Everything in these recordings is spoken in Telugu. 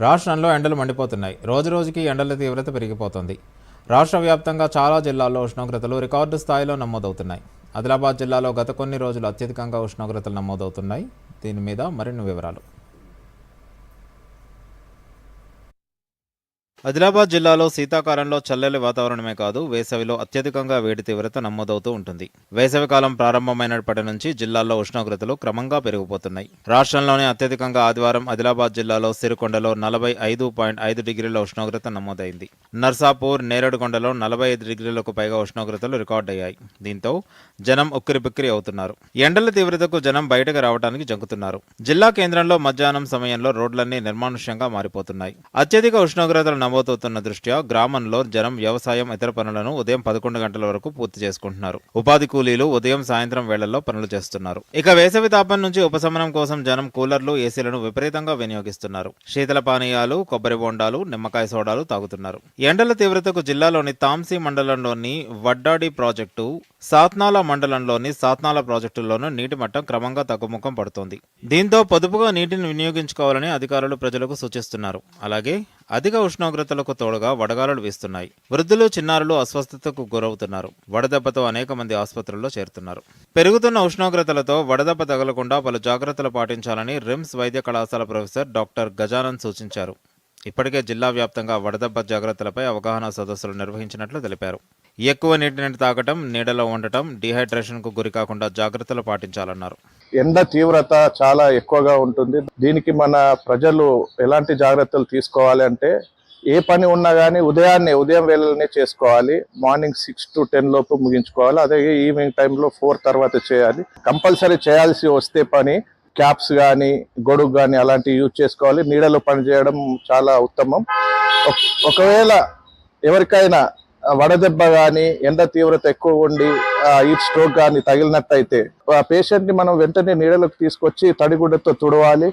రాష్ట్రంలో ఎండలు మండిపోతున్నాయి. రోజు రోజుకి ఎండల తీవ్రత పెరిగిపోతుంది. రాష్ట్ర వ్యాప్తంగా చాలా జిల్లాల్లో ఉష్ణోగ్రతలు రికార్డు స్థాయిలో నమోదవుతున్నాయి. ఆదిలాబాద్ జిల్లాలో గత కొన్ని రోజులు అత్యధికంగా ఉష్ణోగ్రతలు నమోదవుతున్నాయి. దీని మీద మరిన్ని వివరాలు. ఆదిలాబాద్ జిల్లాలో శీతాకాలంలో చల్లెలి వాతావరణమే కాదు వేసవిలో అత్యధికంగా వేడి తీవ్రత నమోదవుతూ ఉంటుంది. వేసవి కాలం ప్రారంభమైనప్పటి నుంచి జిల్లాల్లో ఉష్ణోగ్రతలు క్రమంగా పెరిగిపోతున్నాయి. రాష్ట్రంలోనే అత్యధికంగా ఆదివారం ఆదిలాబాద్ జిల్లాలో సిరికొండలో నలభై ఐదు పాయింట్ ఐదు డిగ్రీల ఉష్ణోగ్రత నమోదైంది. నర్సాపూర్ నేరేడుకొండలో నలభై ఐదు డిగ్రీలకు పైగా ఉష్ణోగ్రతలు రికార్డయ్యాయి. దీంతో జనం ఉక్కిరిబిక్కిరి అవుతున్నారు. ఎండల తీవ్రతకు జనం బయటకు రావడానికి జంకుతున్నారు. జిల్లా కేంద్రంలో మధ్యాహ్నం సమయంలో రోడ్లన్నీ నిర్మానుష్యంగా మారిపోతున్నాయి. అత్యధిక ఉష్ణోగ్రతలు నమోదవుతున్న దృష్ట్యా గ్రామంలో జనం వ్యవసాయం ఇతర పనులను ఉదయం పదకొండు గంటల వరకు పూర్తి చేసుకుంటున్నారు. ఉపాధి కూలీలు ఉదయం సాయంత్రం వేళల్లో పనులు చేస్తున్నారు. ఇక వేసవి తాపం నుంచి ఉపశమనం కోసం జనం కూలర్లు ఏసీలను విపరీతంగా వినియోగిస్తున్నారు. శీతల పానీయాలు కొబ్బరి బోండాలు నిమ్మకాయ సోడాలు తాగుతున్నారు. ఎండల తీవ్రతకు జిల్లాలోని తాంసీ మండలంలోని వడ్డాడి ప్రాజెక్టు సాత్నాల మండలంలోని సాత్నాల ప్రాజెక్టుల్లోనూ నీటి మట్టం క్రమంగా తగ్గుముఖం పడుతోంది. దీంతో పొదుపుగా నీటిని వినియోగించుకోవాలని అధికారులు ప్రజలకు సూచిస్తున్నారు. అలాగే అధిక ఉష్ణోగ్రతలకు తోడుగా వడగాలులు వీస్తున్నాయి. వృద్ధులు చిన్నారులు అస్వస్థతకు గురవుతున్నారు. వడదెబ్బతో అనేక మంది ఆసుపత్రుల్లో చేరుతున్నారు. పెరుగుతున్న ఉష్ణోగ్రతలతో వడదెబ్బ తగలకుండా పలు జాగ్రత్తలు పాటించాలని రిమ్స్ వైద్య కళాశాల ప్రొఫెసర్ డాక్టర్ గజానంద్ సూచించారు. ఇప్పటికే జిల్లా వ్యాప్తంగా వడదెబ్బ జాగ్రత్తలపై అవగాహన సదస్సులు నిర్వహించినట్లు తెలిపారు. ఎక్కువ నీటిని తాగటం నీడలో ఉండటం డిహైడ్రేషన్కు గురి కాకుండా జాగ్రత్తలు పాటించాలన్నారు. ఎండ తీవ్రత చాలా ఎక్కువగా ఉంటుంది. దీనికి మన ప్రజలు ఎలాంటి జాగ్రత్తలు తీసుకోవాలి అంటే ఏ పని ఉన్నా కానీ ఉదయాన్నే ఉదయం వేళలనే చేసుకోవాలి. మార్నింగ్ సిక్స్ టు టెన్ లోపు ముగించుకోవాలి. అదే ఈవినింగ్ టైంలో ఫోర్ తర్వాత చేయాలి. కంపల్సరీ చేయాల్సి వస్తే పని క్యాప్స్ కానీ గొడుగు కానీ అలాంటివి యూజ్ చేసుకోవాలి. నీడలో పని చేయడం చాలా ఉత్తమం. ఒకవేళ ఎవరికైనా వడదెబ్బ కానీ ఎండ తీవ్రత ఎక్కువ ఉండి హీట్ స్ట్రోక్ కానీ తగిలినట్టయితే ఆ పేషెంట్ని మనం వెంటనే నీడలోకి తీసుకొచ్చి తడిగుడ్డతో తుడవాలి.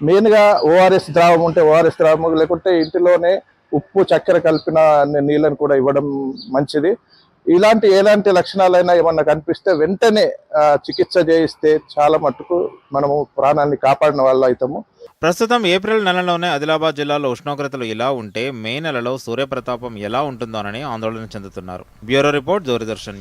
మెయిన్గా ఓఆర్ఎస్ ద్రావం ఉంటే ఓఆర్ఎస్ ద్రావం లేకుంటే ఇంటిలోనే ఉప్పు చక్కెర కలిపిన నీళ్ళను కూడా ఇవ్వడం మంచిది. ఇలాంటి ఎలాంటి లక్షణాలైనా ఏమన్నా కనిపిస్తే వెంటనే చికిత్స చేయిస్తే చాలా మట్టుకు మనము ప్రాణాన్ని కాపాడిన వాళ్ళు అవుతాము. ప్రస్తుతం ఏప్రిల్ నెలలోనే ఆదిలాబాద్ జిల్లాలో ఉష్ణోగ్రతలు ఇలా ఉంటే మే నెలలో సూర్యప్రతాపం ఎలా ఉంటుందోనని ఆందోళన చెందుతున్నారు. Bureau report Doordarshan